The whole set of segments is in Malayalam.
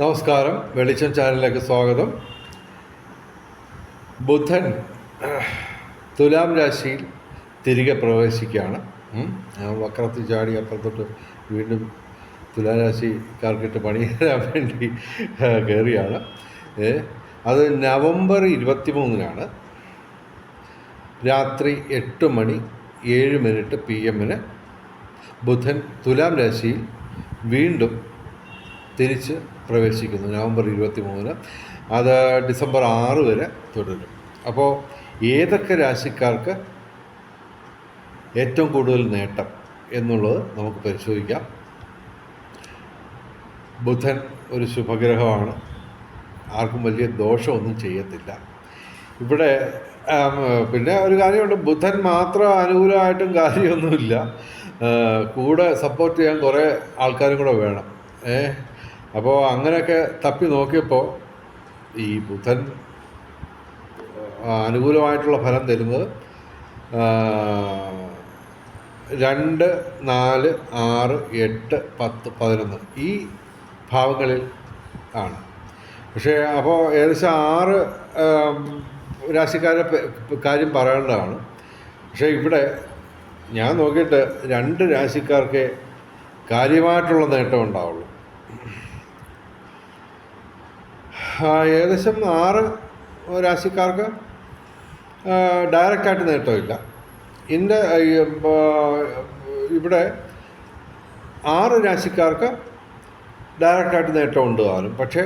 നമസ്കാരം. വെളിച്ചം ചാനലിലേക്ക് സ്വാഗതം. ബുധൻ തുലാം രാശിയിൽ തിരികെ പ്രവേശിക്കുകയാണ്. വക്രത്തിൽ ചാടി അപ്പുറത്തോട്ട് വീണ്ടും തുലാം രാശിക്കാർക്കിട്ട് പണി തരാൻ വേണ്ടി കയറിയാണ് അത് നവംബർ ഇരുപത്തി മൂന്നിനാണ് രാത്രി എട്ട് മണി ഏഴ് മിനിറ്റ് പി എമ്മിന് ബുധൻ തുലാം രാശിയിൽ വീണ്ടും തിരിച്ച് പ്രവേശിക്കുന്നു. നവംബർ ഇരുപത്തി മൂന്നിന് അത് ഡിസംബർ ആറ് വരെ തുടരും. അപ്പോൾ ഏതൊക്കെ രാശിക്കാർക്ക് ഏറ്റവും കൂടുതൽ നേട്ടം എന്നുള്ളത് നമുക്ക് പരിശോധിക്കാം. ബുധൻ ഒരു ശുഭഗ്രഹമാണ്. ആർക്കും വലിയ ദോഷമൊന്നും ചെയ്യത്തില്ല. ഇവിടെ പിന്നെ ഒരു കാര്യമുണ്ട്. ബുധൻ മാത്രം അനുകൂലമായിട്ടും കാര്യമൊന്നുമില്ല. കൂടെ സപ്പോർട്ട് ചെയ്യാൻ കുറേ ആൾക്കാരും കൂടെ വേണം. ഏ? അപ്പോൾ അങ്ങനെയൊക്കെ തപ്പി നോക്കിയപ്പോൾ ഈ ബുധൻ അനുകൂലമായിട്ടുള്ള ഫലം തരുന്നത് രണ്ട് നാല് ആറ് എട്ട് പത്ത് പതിനൊന്ന് ഈ ഭാവങ്ങളിൽ ആണ്. പക്ഷേ അപ്പോൾ ഏകദേശം ആറ് രാശിക്കാരെ കാര്യം പറയേണ്ടതാണ്. പക്ഷേ ഇവിടെ ഞാൻ നോക്കിയിട്ട് രണ്ട് രാശിക്കാർക്കേ കാര്യമായിട്ടുള്ള നേട്ടം ഉണ്ടാവുള്ളൂ. ഏകദേശം ആറ് രാശിക്കാർക്ക് ഡയറക്റ്റായിട്ട് നേട്ടമില്ല. ഇന്റെ ഇവിടെ ആറ് രാശിക്കാർക്ക് ഡയറക്റ്റായിട്ട് നേട്ടമുണ്ട് താനും. പക്ഷേ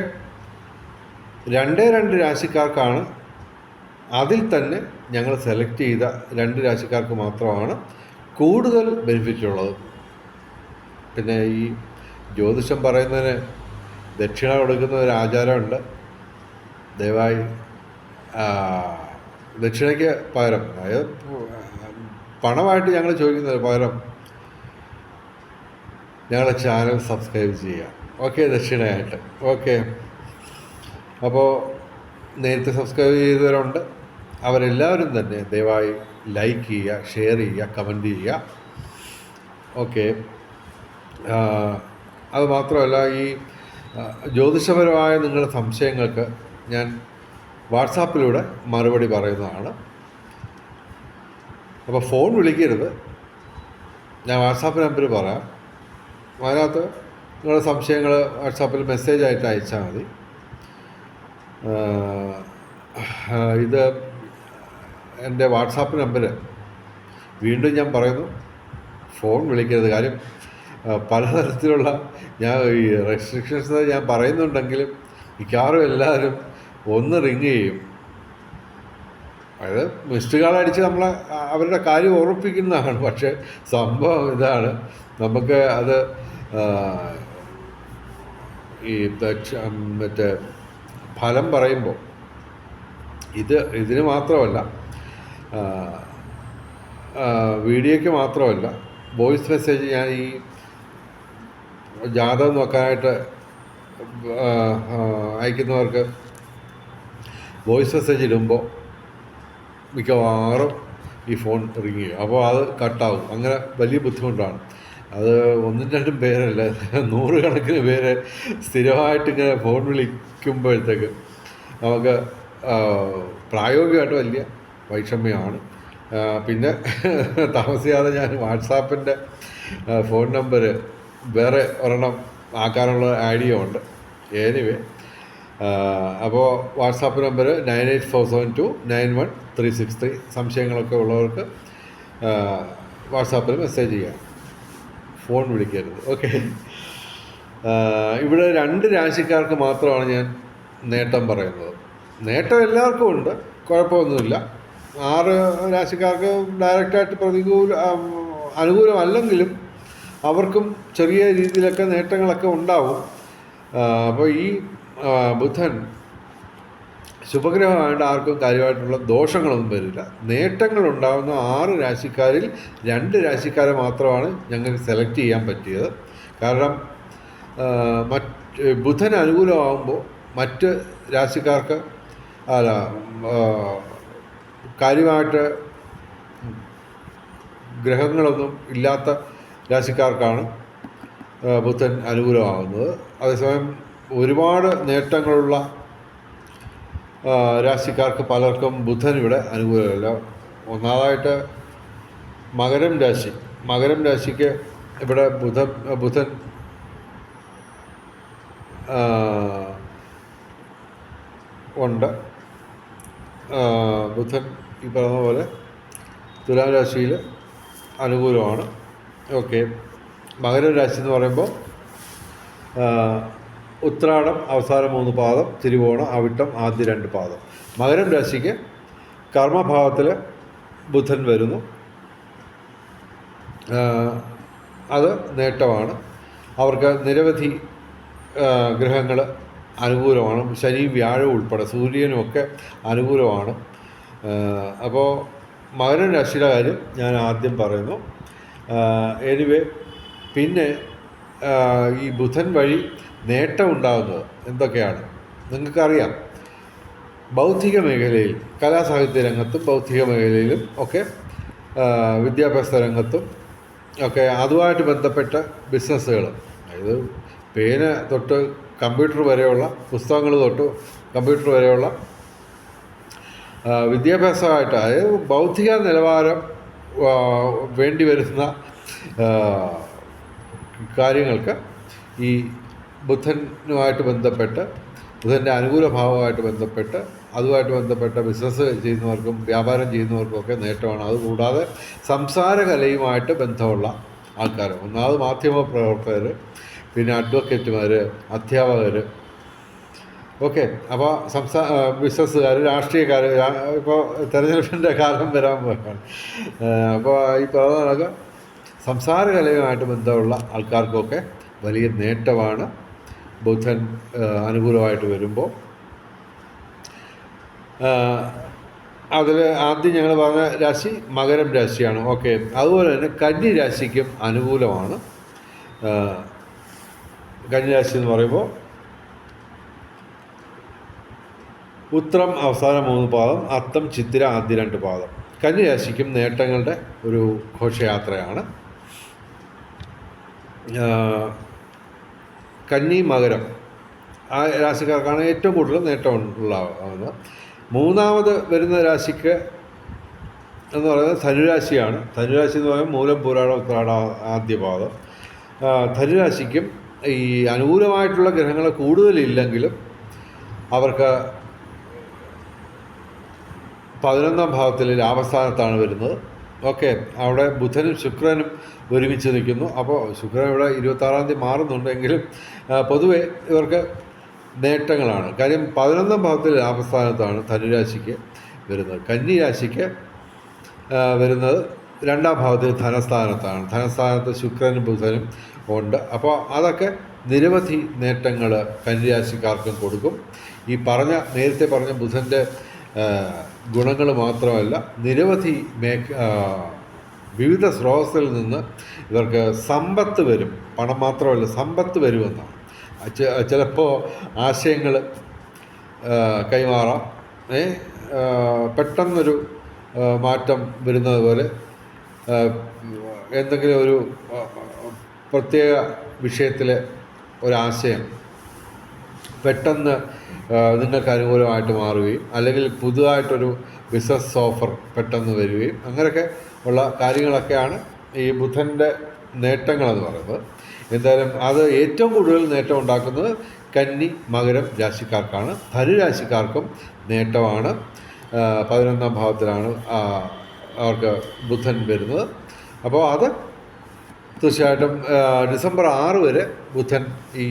രണ്ടേ രണ്ട് രാശിക്കാർക്കാണ് അതിൽ തന്നെ ഞങ്ങൾ സെലക്ട് ചെയ്ത രണ്ട് രാശിക്കാർക്ക് മാത്രമാണ് കൂടുതൽ ബെനിഫിറ്റ് ഉള്ളത്. പിന്നെ ഈ ജ്യോതിഷം പറയുന്നതിന് ദക്ഷിണ കൊടുക്കുന്ന ഒരു ആചാരമുണ്ട്. ദയവായി ദക്ഷിണയ്ക്ക് പകരം അതായത് പണമായിട്ട് ഞങ്ങൾ ചോദിക്കുന്നത് പകരം ഞങ്ങളുടെ ചാനൽ സബ്സ്ക്രൈബ് ചെയ്യുക. ഓക്കെ ദക്ഷിണയായിട്ട്. ഓക്കെ. അപ്പോൾ നേരത്തെ സബ്സ്ക്രൈബ് ചെയ്തവരുണ്ട്. അവരെല്ലാവരും തന്നെ ദയവായി ലൈക്ക് ചെയ്യുക ഷെയർ ചെയ്യുക കമന്റ് ചെയ്യുക. ഓക്കെ. അതുമാത്രമല്ല ഈ ജ്യോതിഷപരമായ നിങ്ങളുടെ സംശയങ്ങൾക്ക് ഞാൻ വാട്സാപ്പിലൂടെ മറുപടി പറയുന്നതാണ്. അപ്പോൾ ഫോൺ വിളിക്കരുത്. ഞാൻ വാട്സാപ്പ് നമ്പർ പറയാം. അതിനകത്ത് നിങ്ങളുടെ സംശയങ്ങൾ വാട്സാപ്പിൽ മെസ്സേജ് ആയിട്ട് അയച്ചാൽ മതി. ഇത് എന്റെ വാട്സാപ്പ് നമ്പർ വീണ്ടും ഞാൻ പറയുന്നു ഫോൺ വിളിക്കരുത്. കാര്യം പലതരത്തിലുള്ള ഞാൻ ഈ റെസ്ട്രിക്ഷൻസ് ഞാൻ പറയുന്നുണ്ടെങ്കിലും മിക്കവാറും എല്ലാവരും ഒന്ന് റിങ് ചെയ്യും. അതായത് മിസ്ഡ് കാൾ അടിച്ച് നമ്മളെ അവരുടെ കാര്യം ഉറപ്പിക്കുന്നതാണ്. പക്ഷേ സംഭവം ഇതാണ്. നമുക്ക് അത് ഈ മറ്റേ ഫലം പറയുമ്പോൾ ഇത് ഇതിന് മാത്രമല്ല വീഡിയോയ്ക്ക് മാത്രമല്ല വോയിസ് മെസ്സേജ് ഞാൻ ഈ ജാതകം നോക്കാനായിട്ട് അയക്കുന്നവർക്ക് വോയിസ് മെസ്സേജ് ഇടുമ്പോൾ മിക്കവാറും ഈ ഫോൺ റിങ് ചെയ്യും. അപ്പോൾ അത് കട്ടാവും അങ്ങനെ വലിയ ബുദ്ധിമുട്ടാണ്. അത് ഒന്നും രണ്ടും പേരല്ല. നൂറുകണക്കിന് പേരെ സ്ഥിരമായിട്ട് ഇങ്ങനെ ഫോൺ വിളിക്കുമ്പോഴത്തേക്ക് നമുക്ക് പ്രായോഗികമായിട്ട് വലിയ വൈഷമ്യമാണ്. പിന്നെ താമസിയാതെ ഞാൻ വാട്സാപ്പിന്റെ ഫോൺ നമ്പർ വേറെ ഒരെണ്ണം ആക്കാനുള്ള ഐഡിയ ഉണ്ട്. എനിവേ അപ്പോൾ WhatsApp number nine eight four seven two nine one three six three സംശയങ്ങളൊക്കെ ഉള്ളവർക്ക് വാട്സാപ്പിൽ മെസ്സേജ് ചെയ്യാം. ഫോൺ വിളിക്കരുത്. ഓക്കെ. ഇവിടെ രണ്ട് രാശിക്കാർക്ക് മാത്രമാണ് ഞാൻ നേട്ടം പറയുന്നത്. നേട്ടം എല്ലാവർക്കും ഉണ്ട് കുഴപ്പമൊന്നുമില്ല. ആറ് രാശിക്കാർക്ക് ഡയറക്റ്റായിട്ട് പ്രതികൂല അനുകൂലമല്ലെങ്കിലും അവർക്കും ചെറിയ രീതിയിലൊക്കെ നേട്ടങ്ങളൊക്കെ ഉണ്ടാവും. അപ്പോൾ ഈ ബുധൻ ശുഭഗ്രഹമായിട്ട് ആർക്കും കാര്യമായിട്ടുള്ള ദോഷങ്ങളൊന്നും വരില്ല. നേട്ടങ്ങൾ ഉണ്ടാകുന്ന ആറ് രാശിക്കാരിൽ രണ്ട് രാശിക്കാരെ മാത്രമാണ് ഞങ്ങൾക്ക് സെലക്ട് ചെയ്യാൻ പറ്റിയത്. കാരണം മറ്റ് ബുധൻ അനുകൂലമാകുമ്പോൾ മറ്റ് രാശിക്കാർക്ക് അല്ല കാര്യമായിട്ട് ഗ്രഹങ്ങളൊന്നും ഇല്ലാത്ത രാശിക്കാർക്കാണ് ബുധൻ അനുകൂലമാകുന്നത് അതേസമയം ഒരുപാട് നേട്ടങ്ങളുള്ള രാശിക്കാർക്ക് പലർക്കും ബുധൻ ഇവിടെ അനുകൂലമല്ല. ഒന്നാമതായിട്ട് മകരം രാശി. മകരം രാശിക്ക് ഇവിടെ ബുധൻ ബുധൻ ഉണ്ട്. ബുധൻ ഈ പറഞ്ഞ പോലെ തുലാം രാശിയിൽ അനുകൂലമാണ്. ഓക്കെ. മകരം രാശി എന്ന് പറയുമ്പോൾ ഉത്രാടം അവസാന മൂന്ന് പാദം തിരുവോണം അവിട്ടം ആദ്യ രണ്ട് പാദം. മകരം രാശിക്ക് കർമ്മഭാവത്തിൽ ബുധൻ വരുന്നു. അത് നേട്ടമാണ്. അവർക്ക് നിരവധി ഗ്രഹങ്ങൾ അനുകൂലമാണ്. ശനി വ്യാഴം ഉൾപ്പെടെ സൂര്യനുമൊക്കെ അനുകൂലമാണ്. അപ്പോൾ മകരം രാശിയുടെ കാര്യം ഞാൻ ആദ്യം പറയുന്നു. എനിവേ പിന്നെ ഈ ബുധൻ വഴി നേട്ടം ഉണ്ടാകുന്നത് എന്തൊക്കെയാണ്? നിങ്ങൾക്കറിയാം. ബൗദ്ധിക മേഖലയിൽ കലാസാഹിത്യ രംഗത്തും ബൗദ്ധിക മേഖലയിലും ഒക്കെ വിദ്യാഭ്യാസ രംഗത്തും ഒക്കെ അതുമായിട്ട് ബന്ധപ്പെട്ട ബിസിനസ്സുകൾ അതായത് പേന തൊട്ട് കമ്പ്യൂട്ടർ വരെയുള്ള പുസ്തകങ്ങൾ തൊട്ട് കമ്പ്യൂട്ടർ വരെയുള്ള വിദ്യാഭ്യാസമായിട്ട് അതായത് ബൗദ്ധിക നിലവാരം വേണ്ടി വരുന്ന കാര്യങ്ങൾക്ക് ഈ ബുദ്ധനുമായിട്ട് ബന്ധപ്പെട്ട് ബുധന്റെ അനുകൂല ഭാവമായിട്ട് ബന്ധപ്പെട്ട് അതുമായിട്ട് ബന്ധപ്പെട്ട ബിസിനസ് ചെയ്യുന്നവർക്കും വ്യാപാരം ചെയ്യുന്നവർക്കും ഒക്കെ നേട്ടമാണ്. അതുകൂടാതെ സംസാരകലയുമായിട്ട് ബന്ധമുള്ള ആൾക്കാർ ഒന്നാമത് മാധ്യമ പ്രവർത്തകർ പിന്നെ അഡ്വക്കേറ്റുമാർ അധ്യാപകർ ഓക്കെ അപ്പോൾ സംസ്ഥാ ബിസിനസ്സുകാർ രാഷ്ട്രീയക്കാർ ഇപ്പോൾ തെരഞ്ഞെടുപ്പിന്റെ കാലം വരാൻ പോയാണ് അപ്പോൾ ഈ കണക്ക് സംസാര കലയുമായിട്ട് ബന്ധമുള്ള ആൾക്കാർക്കൊക്കെ വലിയ നേട്ടമാണ്. ബുധൻ അനുകൂലമായിട്ട് വരുമ്പോൾ. അതിൽ ആദ്യം ഞങ്ങൾ പറഞ്ഞ രാശി മകരം രാശിയാണ്. ഓക്കെ. അതുപോലെ തന്നെ കന്നി രാശിക്കും അനുകൂലമാണ്. കന്നി രാശി എന്ന് പറയുമ്പോൾ ഉത്രം അവസാന മൂന്ന് പാദം അത്തം ചിത്തിര ആദ്യ രണ്ട് പാദം. കന്നി രാശിക്കും നേട്ടങ്ങളുടെ ഒരു ഘോഷയാത്രയാണ്. കന്നി മകരം. ആ രാശിക്കാർക്കാണ് ഏറ്റവും കൂടുതൽ നേട്ടം മൂന്നാമത് വരുന്ന രാശിക്ക് എന്ന് പറയുന്നത് ധനുരാശിയാണ്. ധനുരാശി എന്ന് പറയുമ്പോൾ മൂലം പുരാണ ഉത്രാട ആദ്യ പാദം. ആ, ധനുരാശിക്കും ഈ അനുകൂലമായിട്ടുള്ള ഗ്രഹങ്ങൾ കൂടുതലില്ലെങ്കിലും അവർക്ക് പതിനൊന്നാം ഭാവത്തിൽ ലാഭസ്ഥാനത്താണ് വരുന്നത്. ഓക്കെ അവിടെ ബുധനും ശുക്രനും ഒരുമിച്ച് നിൽക്കുന്നു. അപ്പോൾ ശുക്രൻ ഇവിടെ ഇരുപത്താറാം തീയതി മാറുന്നുണ്ടെങ്കിലും പൊതുവെ ഇവർക്ക് നേട്ടങ്ങളാണ്. കാര്യം പതിനൊന്നാം ഭാവത്തിൽ ലാഭസ്ഥാനത്താണ് ധനുരാശിക്ക് വരുന്നത്. കന്നി രാശിക്ക് വരുന്നത് രണ്ടാം ഭാവത്തിൽ ധനസ്ഥാനത്താണ്. ധനസ്ഥാനത്ത് ശുക്രനും ബുധനും ഉണ്ട്. അപ്പോൾ അതൊക്കെ നിരവധി നേട്ടങ്ങൾ കന്നിരാശിക്കാർക്കും കൊടുക്കും. ഈ പറഞ്ഞ നേരത്തെ പറഞ്ഞ ബുധന്റെ ഗുണങ്ങൾ മാത്രമല്ല നിരവധി മേഖ വിവിധ സ്രോതസ്സിൽ നിന്ന് ഇവർക്ക് സമ്പത്ത് വരും. പണം മാത്രമല്ല സമ്പത്ത് വരുമെന്നാണ്. ചിലപ്പോൾ ആശയങ്ങൾ കൈമാറാം. പെട്ടെന്നൊരു മാറ്റം വരുന്നത് പോലെ എന്തെങ്കിലും ഒരു പ്രത്യേക വിഷയത്തിലെ ഒരാശയം പെട്ടെന്ന് നിങ്ങൾക്ക് അനുകൂലമായിട്ട് മാറുകയും അല്ലെങ്കിൽ പുതുതായിട്ടൊരു ബിസിനസ് ഓഫർ പെട്ടെന്ന് വരികയും അങ്ങനെയൊക്കെ ഉള്ള കാര്യങ്ങളൊക്കെയാണ് ഈ ബുധന്റെ നേട്ടങ്ങളെന്ന് പറയുന്നത്. എന്തായാലും അത് ഏറ്റവും കൂടുതൽ നേട്ടം ഉണ്ടാക്കുന്നത് കന്നി മകരം രാശിക്കാർക്കാണ്. ധനുരാശിക്കാർക്കും നേട്ടമാണ്. പതിനൊന്നാം ഭാവത്തിലാണ് അവർക്ക് ബുധൻ വരുന്നത്. അപ്പോൾ അത് തീർച്ചയായിട്ടും ഡിസംബർ ആറ് വരെ ബുധൻ ഈ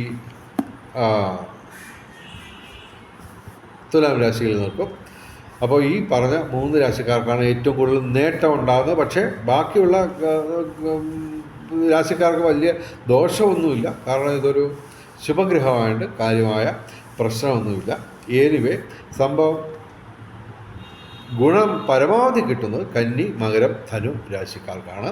തുലാം രാശിയിൽ നിൽക്കും. അപ്പോൾ ഈ പറഞ്ഞ മൂന്ന് രാശിക്കാർക്കാണ് ഏറ്റവും കൂടുതൽ നേട്ടം ഉണ്ടാകുന്നത്. പക്ഷേ ബാക്കിയുള്ള രാശിക്കാർക്ക് വലിയ ദോഷമൊന്നുമില്ല. കാരണം ഇതൊരു ശുഭഗ്രഹമായിട്ട് കാര്യമായ പ്രശ്നമൊന്നുമില്ല. ഏനിവേ സംഭവം ഗുണം പരമാവധി കിട്ടുന്നത് കന്നി മകരം ധനു രാശിക്കാർക്കാണ്.